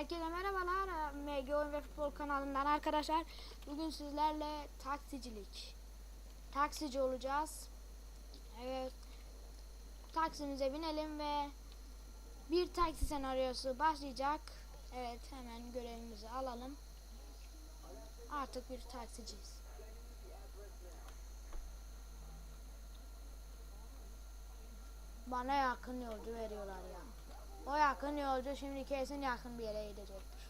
Herkese merhabalar. MG Oyun ve Futbol kanalından arkadaşlar. Bugün sizlerle taksicilik. Taksici olacağız. Evet. Taksimize binelim ve bir taksi senaryosu başlayacak. Evet hemen görevimizi alalım. Artık bir taksiciyiz. Bana yakın yolcu veriyorlar ya. O yakın yolcu şimdi kesin yakın bir yere gidecektir.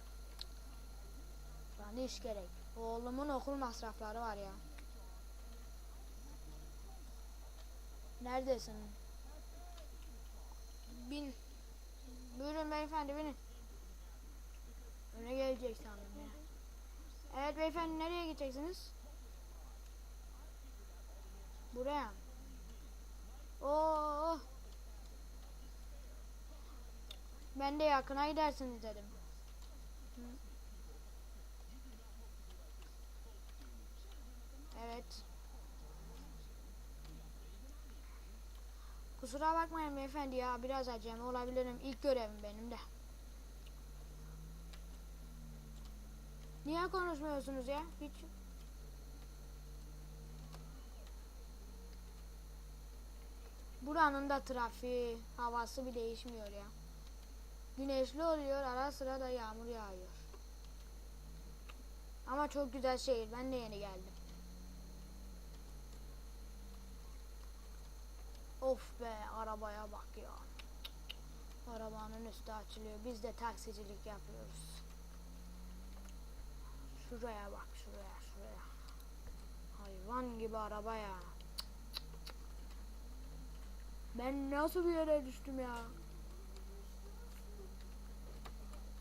Bana iş gerek. Oğlumun okul masrafları var ya. Neredesin? Bin. Buyurun beyefendi binin. Öne gelecek sandım ya. Evet beyefendi nereye gideceksiniz? Buraya. Oo. Ben de yakına gidersiniz dedim. Evet. Kusura bakmayın beyefendi ya biraz acemi olabilirim. İlk görevim benim de. Niye konuşmuyorsunuz ya? Hiç. Buranın da trafiği, havası bir değişmiyor ya. Güneşli oluyor, ara sıra da yağmur yağıyor. Ama çok güzel şehir, ben de yeni geldim. Of be, arabaya bak ya. Arabanın üstü açılıyor, biz de taksicilik yapıyoruz. Şuraya bak, şuraya, şuraya. Hayvan gibi araba ya. Ben nasıl bir yere düştüm ya?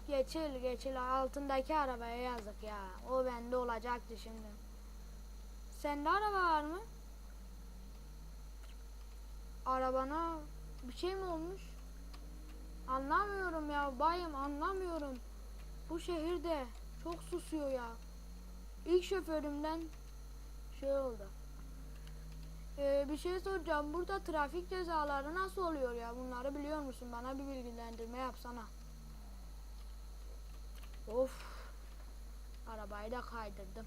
Geçil geçil altındaki arabaya yazık ya. O bende olacaktı şimdi. Sende araba var mı? Arabana bir şey mi olmuş? Anlamıyorum ya bayım anlamıyorum. Bu şehirde çok susuyor ya. İlk şoförümden şey oldu. Ee, bir şey soracağım. Burada trafik cezaları nasıl oluyor ya? Bunları biliyor musun? Bana bir bilgilendirme yapsana. Of. Arabayı da kaydırdım.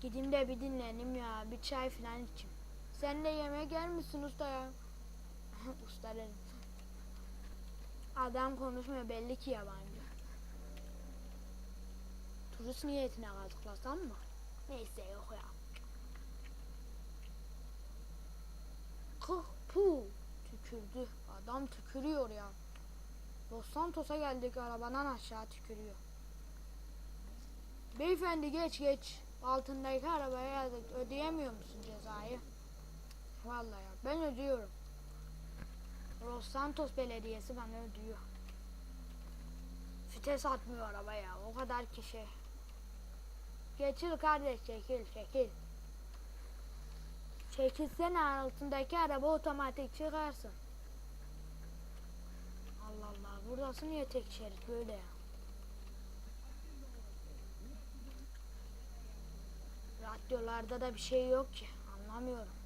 Gideyim de bir dinlenim ya. Bir çay falan içeyim. Sen de yemeğe gel misin usta ya? usta dedim. Adam konuşmuyor belli ki yabancı. Turist niyetine kazıklasam mı? Neyse yok ya. Kıh pu tükürdü. Adam tükürüyor ya. Los Santos'a geldik arabadan aşağı tükürüyor. Beyefendi geç geç. Altındaki arabaya yazık. Ödeyemiyor musun cezayı? Vallahi ya ben ödüyorum. Los Santos Belediyesi bana ödüyor. Vites atmıyor araba ya. O kadar kişi. Geçil kardeş çekil çekil. Çekilsene altındaki araba otomatik çıkarsın. Allah Allah burası niye tek şerit böyle ya? Radyolarda da bir şey yok ki. Anlamıyorum.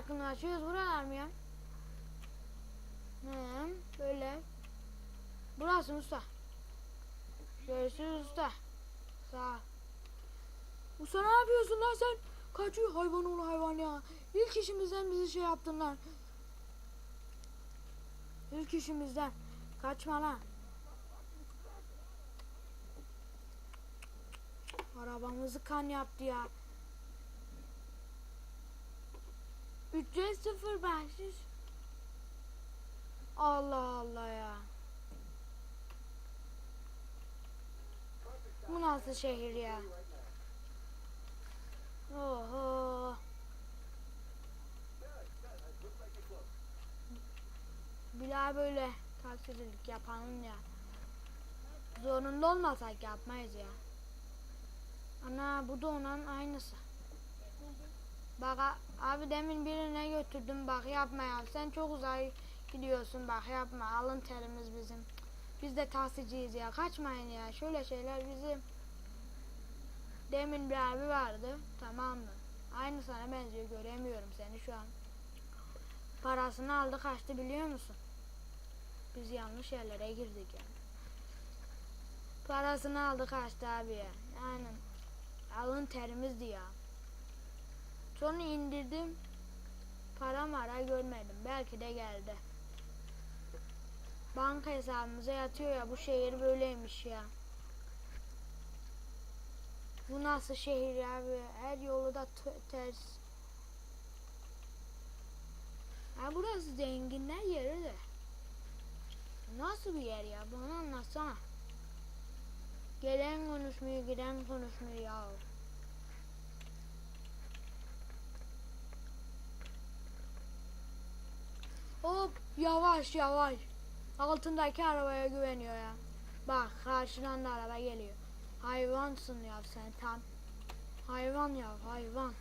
Usta yakınlaşıyoruz buralar mı ya? Hı, böyle. Burası usta. Görüşürüz usta. Sağ. Usta ne yapıyorsun lan sen? Kaçıyor hayvan oğlu hayvan ya. İlk işimizden bizi şey yaptın lan. İlk işimizden. Kaçma lan. Arabamızı kan yaptı ya. Ücret sıfır bahşiş. Allah Allah ya. Bu nasıl şehir ya? Oho. Bir böyle taksicilik yapanın ya. Zorunda olmasak yapmayız ya. Ana bu da onun aynısı. Bak Abi demin birine götürdüm bak yapma ya. Sen çok uzay gidiyorsun bak yapma. Alın terimiz bizim. Biz de taksiciyiz ya. Kaçmayın ya. Şöyle şeyler bizim. Demin bir abi vardı. Tamam mı? Aynı sana benziyor. Göremiyorum seni şu an. Parasını aldı kaçtı biliyor musun? Biz yanlış yerlere girdik yani. Parasını aldı kaçtı abi ya. Yani alın terimizdi ya. Sonra indirdim. Para mara görmedim. Belki de geldi. Banka hesabımıza yatıyor ya. Bu şehir böyleymiş ya. Bu nasıl şehir ya? Her yolu da ters. Ha burası zenginler yeri de. Nasıl bir yer ya? Bana anlatsana. Gelen konuşmuyor, giden konuşmuyor ya. Hop yavaş yavaş. Altındaki arabaya güveniyor ya. Bak karşıdan da araba geliyor. Hayvansın ya sen tam. Hayvan ya hayvan.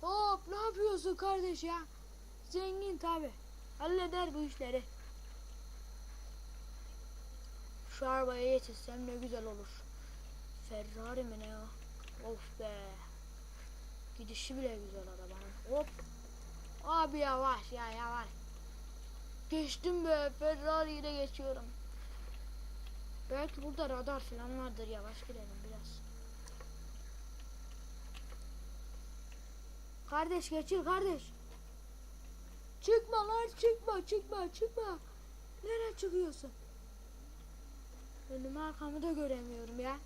Hop ne yapıyorsun kardeş ya? Zengin tabi. Halleder bu işleri. Şu arabaya yetişsem ne güzel olur. Ferrari mi ne o? Of be. Gidişi bile güzel arabanın. Hop. Abi yavaş ya yavaş. Geçtim be Ferrari'yi de geçiyorum. Belki burada radar falan vardır yavaş gidelim biraz. Kardeş geçir kardeş. Çıkma lan çıkma çıkma çıkma. Nereye çıkıyorsun? Önümü arkamı da göremiyorum ya.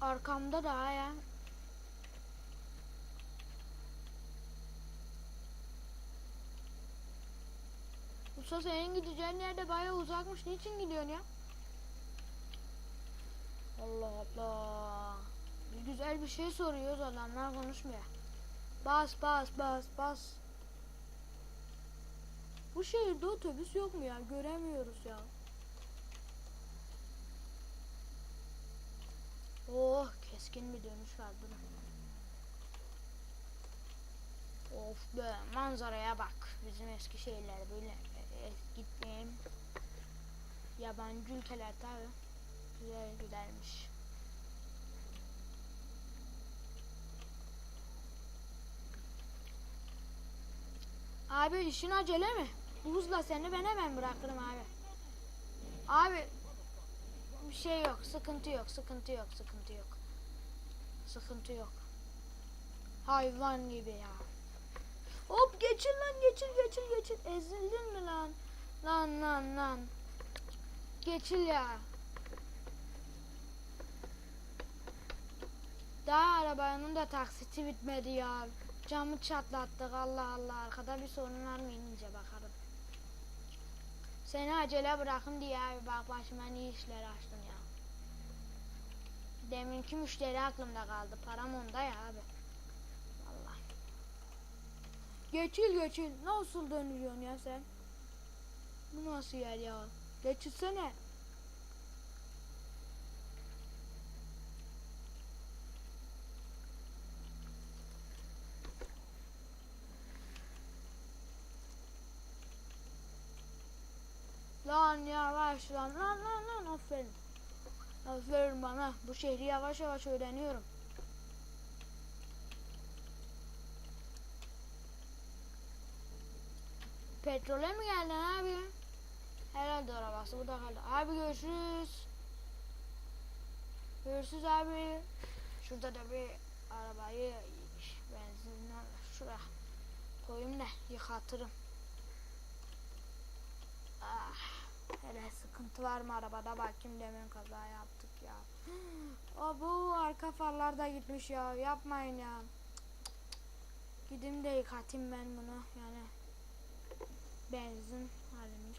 Arkamda daha ya. Usta senin gideceğin yerde bayağı uzakmış. Niçin gidiyorsun ya? Allah Allah. Güzel bir şey soruyoruz adamlar konuşmuyor. Bas bas bas bas. Bu şehirde otobüs yok mu ya? Göremiyoruz ya. Oh keskin bir dönüş var. Of be manzaraya bak. Bizim eski şehirler böyle e, gitmeyeyim. Yabancı ülkeler tabi. Güzel güzelmiş. Abi işin acele mi? Bu hızla seni ben hemen bırakırım abi. Abi bir şey yok, sıkıntı yok, sıkıntı yok, sıkıntı yok. Sıkıntı yok. Hayvan gibi ya. Hop geçin lan geçin geçin geçin. Ezildin mi lan? Lan lan lan. Geçil ya. Daha arabanın da taksiti bitmedi ya. Camı çatlattık Allah Allah. Arkada bir sorun var mı inince bakarım. Seni acele bırakın diye abi bak başıma ne işler açtın ya. Deminki müşteri aklımda kaldı. Param onda ya abi. Geçil geçil. Nasıl dönüyorsun ya sen? Bu nasıl yer ya? Geçilsene. Lan yavaş lan lan lan lan aferin. Aferin bana. Bu şehri yavaş yavaş öğreniyorum. Petrole mi geldin abi? Herhalde arabası burada kaldı. Abi görüşürüz. Görüşürüz abi. Şurada da bir arabayı benzinle şuraya koyayım da yıkatırım. Ah, hele sıkıntı var mı arabada bakayım demin kaza yaptık ya. Abo arka farlar da gitmiş ya yapmayın ya. Gideyim de yıkatayım ben bunu yani. Benzin halimiz.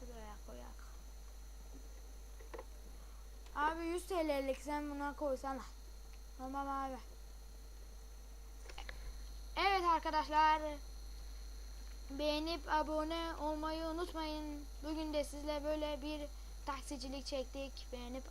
Şuraya koyak. Abi 100 TL'lik sen buna koysana. Tamam abi. Evet arkadaşlar. beğenip abone olmayı unutmayın. Bugün de sizle böyle bir taksicilik çektik. Beğenip